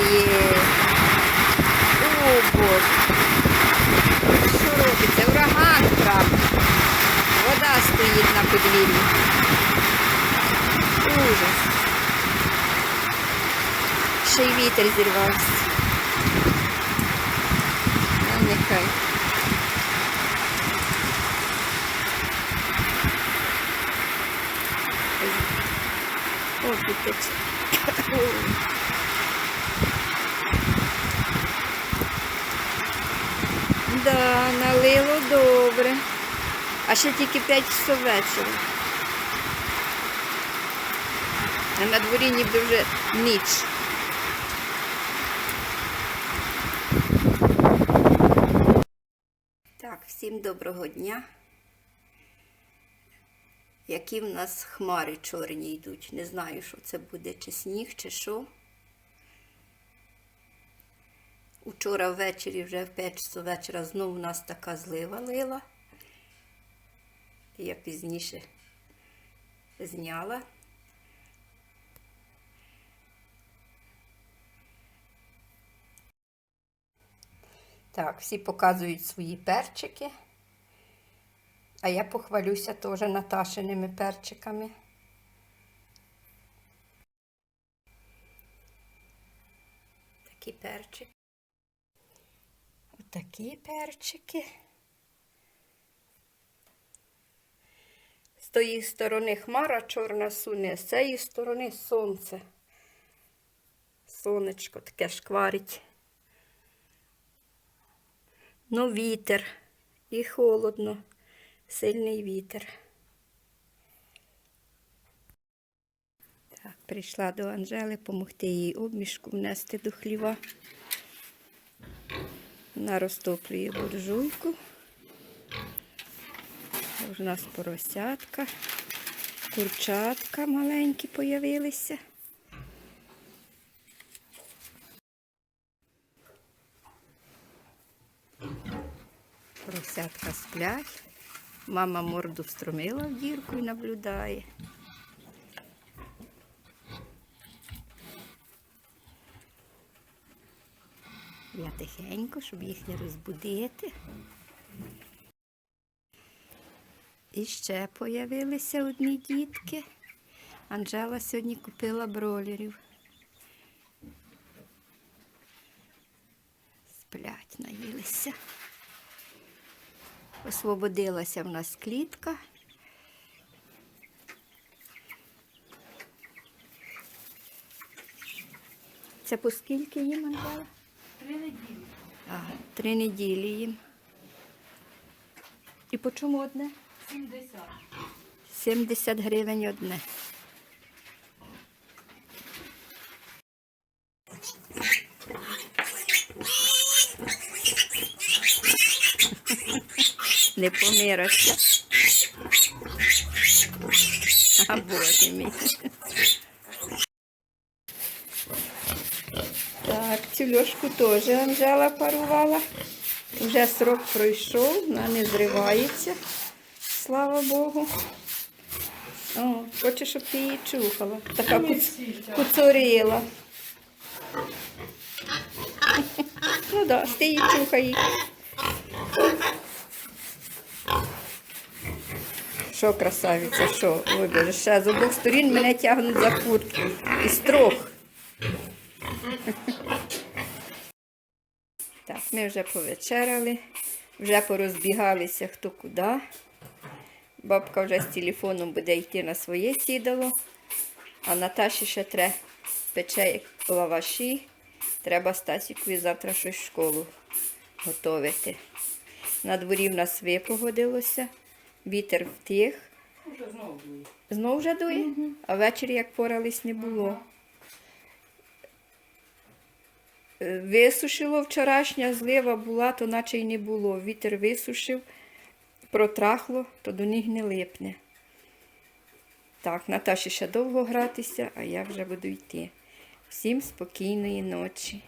падає. О, Боже. Що робиться? Ураган прав. Вода стоит на подвір'ї. Ужас. Ще й вітер зірвався. Ну, нехай. О, піпець. Да, налило добре. А ще тільки 5 часов вечора. А на дворі ніби вже ніч. Так, всім доброго дня. Які в нас хмари чорні йдуть. Не знаю, що це буде, чи сніг, чи що. Учора ввечері, вже в 5 часов вечора, знову у нас така злива лила. Я пізніше зняла. Так, всі показують свої перчики. А я похвалюся теж Наташиними перчиками. Такі перчики. Отакі перчики. З тої сторони хмара чорна суне, з цієї сторони сонце. Сонечко таке шкварить. Ну, вітер і холодно, сильний вітер. Так, прийшла до Анжели допомогти їй обмішку внести до хліва. Вона розтоплює буржуйку. У нас поросятка, курчатка маленькі появилися. Поросятка сплять. Мама морду встромила в дірку і наблюдає. Я тихенько, щоб їх не розбудити. І ще появилися одні дітки. Анжела сьогодні купила бролерів. Сплять, наїлися. Освободилася в нас клітка. Це по скільки їм Анжела? Три неділі. Ага, три неділі їм. І по чому одне? 70. 70 гривень одне. Не помирався. А боже мій. Так, цю льошку теж Анжела парувала. Вже срок пройшов, вона не зривається. Слава Богу. О, хоче, щоб ти її чухала. Така куц... куцорила. Ну так, ти її чухай. Що, красавиця, що? Боже, ще з обох сторін мене тягнуть за куртку. І строх. Так, ми вже повечеряли, вже порозбігалися хто куди. Бабка вже з телефоном буде йти на своє сідало, а Наташі ще треба пече лаваші. Треба Стасікові завтра щось в школу готувати. На дворі в нас випогодилося, вітер втих. Знову вже дує, а ввечері, як порались, не було. Висушило вчорашня злива була, то наче й не було. Вітер висушив, протрахло, то до них не липне. Так, Наташі ще довго гратися, а я вже буду йти. Всім спокійної ночі.